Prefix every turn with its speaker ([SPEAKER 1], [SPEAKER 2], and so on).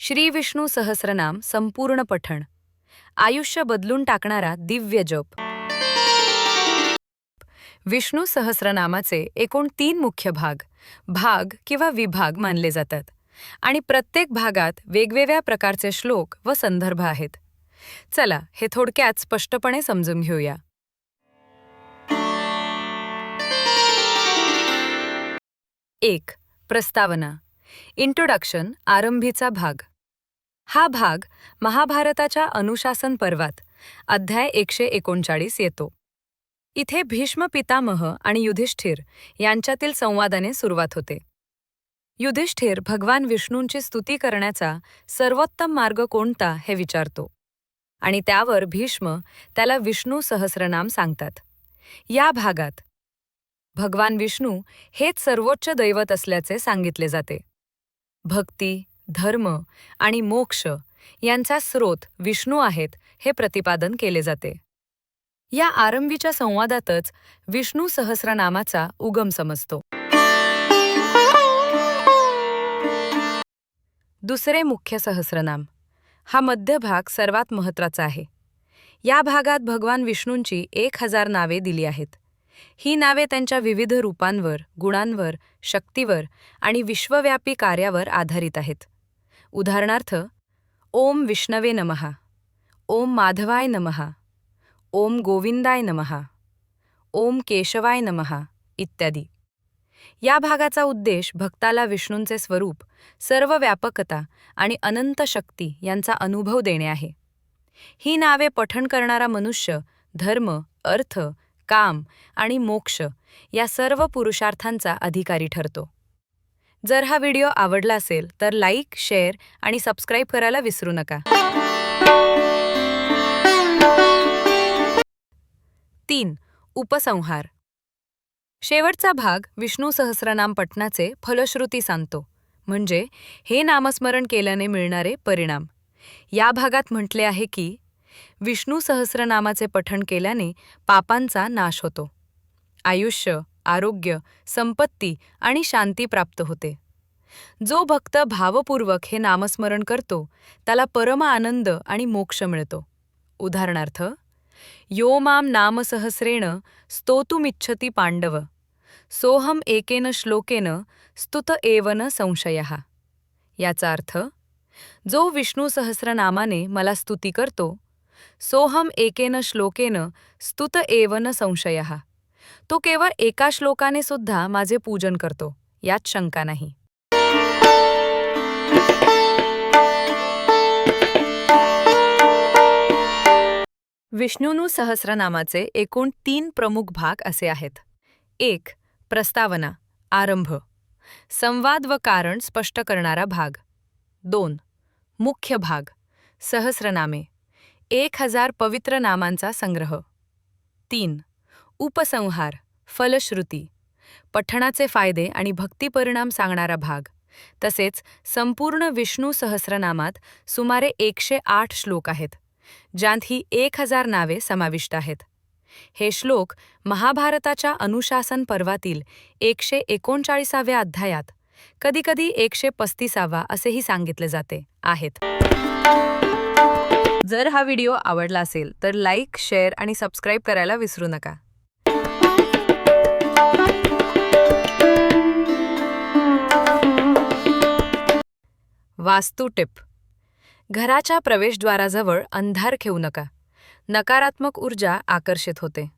[SPEAKER 1] श्री विष्णू सहस्रनाम संपूर्ण पठण. आयुष्य बदलून टाकणारा दिव्य जप. विष्णू सहस्रनामाचे एकूण तीन मुख्य भाग भाग किंवा विभाग मानले जातात आणि प्रत्येक भागात वेगवेगळ्या प्रकारचे श्लोक व संदर्भ आहेत. चला हे थोडक्यात स्पष्टपणे समजून घेऊया. एक प्रस्तावना. इंट्रोडक्शन आरंभीचा भाग. हा भाग महाभारताच्या अनुशासन पर्वात अध्याय एकशे एकोणचाळीस येतो. इथे भीष्म पितामह आणि युधिष्ठिर यांच्यातील संवादाने सुरुवात होते. युधिष्ठिर भगवान विष्णूंची स्तुती करण्याचा सर्वोत्तम मार्ग कोणता हे विचारतो. आणि त्यावर भीष्म त्याला विष्णू सहस्रनाम सांगतात. या भागात भगवान विष्णू हेच सर्वोच्च दैवत असल्याचे सांगितले जाते. भक्ती धर्म आणि मोक्ष यांचा स्रोत विष्णू आहेत हे प्रतिपादन केले जाते. या आरंभीच्या संवादातच विष्णू सहस्रनामाचा उगम समजतो. दुसरे मुख्य सहस्रनाम. हा मध्य भाग सर्वात महत्त्वाचा आहे. या भागात भगवान विष्णूंची एक हजार नावे दिली आहेत. ही नावे त्यांच्या विविध रूपांवर गुणांवर शक्तीवर आणि विश्वव्यापी कार्यावर आधारित आहेत. उदाहरणार्थ ओम विष्णवे नमहा ओम माधवाय नमहा ओम गोविंदाय नमहा ओम केशवाय नमहा इत्यादी. या भागाचा उद्देश भक्ताला विष्णूंचे स्वरूप सर्व व्यापकता आणि अनंत शक्ती यांचा अनुभव देणे आहे. ही नावे पठण करणारा मनुष्य धर्म अर्थ काम आणि मोक्ष या सर्व पुरुषार्थांचा अधिकारी ठरतो. जर हा व्हिडिओ आवडला असेल तर लाईक शेअर आणि सबस्क्राईब करायला विसरू नका. तीन उपसंहार. शेवटचा भाग विष्णू सहस्रनाम पठणाचे फलश्रुती सांगतो. म्हणजे हे नामस्मरण केल्याने मिळणारे परिणाम. या भागात म्हटले आहे की विष्णू सहस्रनामाचे पठण केल्याने पापांचा नाश होतो. आयुष्य आरोग्य संपत्ती आणि शांती प्राप्त होते. जो भक्त भावपूर्वक हे नामस्मरण करतो त्याला परम आनंद आणि मोक्ष मिळतो. उदाहरणार्थ यो माम नामसहस्रेण स्तोतुमिच्छति पांडव सोहम एकेन श्लोकेन स्तुत एव न संशय. याचा अर्थ जो विष्णू सहस्रनामाने मला स्तुती करतो सोहम एकेन श्लोकेन स्तुत एव न संशयः। तो केवळ एका श्लोकाने सुद्धा माझे पूजन करतो यात शंका नाही। विष्णुनू सहस्रनामाचे एकूण तीन प्रमुख भाग असे आहेत। एक प्रस्तावना आरंभ। संवाद व कारण स्पष्ट करणारा भाग। दोन मुख्य भाग सहस्रनामे। एक हजार पवित्र नामांचा संग्रह. तीन. उपसंहार फलश्रुती. पठणाचे फायदे आणि भक्तिपरिणाम सांगणारा भाग. तसेच संपूर्ण विष्णू सहस्रनामात सुमारे एकशे आठ श्लोक आहेत ज्यांत ही एक हजार नावे समाविष्ट आहेत. हे श्लोक महाभारताच्या अनुशासन पर्वातील एकशे एकोणचाळीसाव्या अध्यायात कधीकधी एकशे पस्तीसावा असेही सांगितले जाते आहेत. जर हा व्हिडिओ आवडला असेल तर लाईक शेअर आणि सबस्क्राईब करायला विसरू नका. वास्तू टिप. घराच्या प्रवेशद्वाराजवळ अंधार ठेवू नका. नकारात्मक ऊर्जा आकर्षित होते.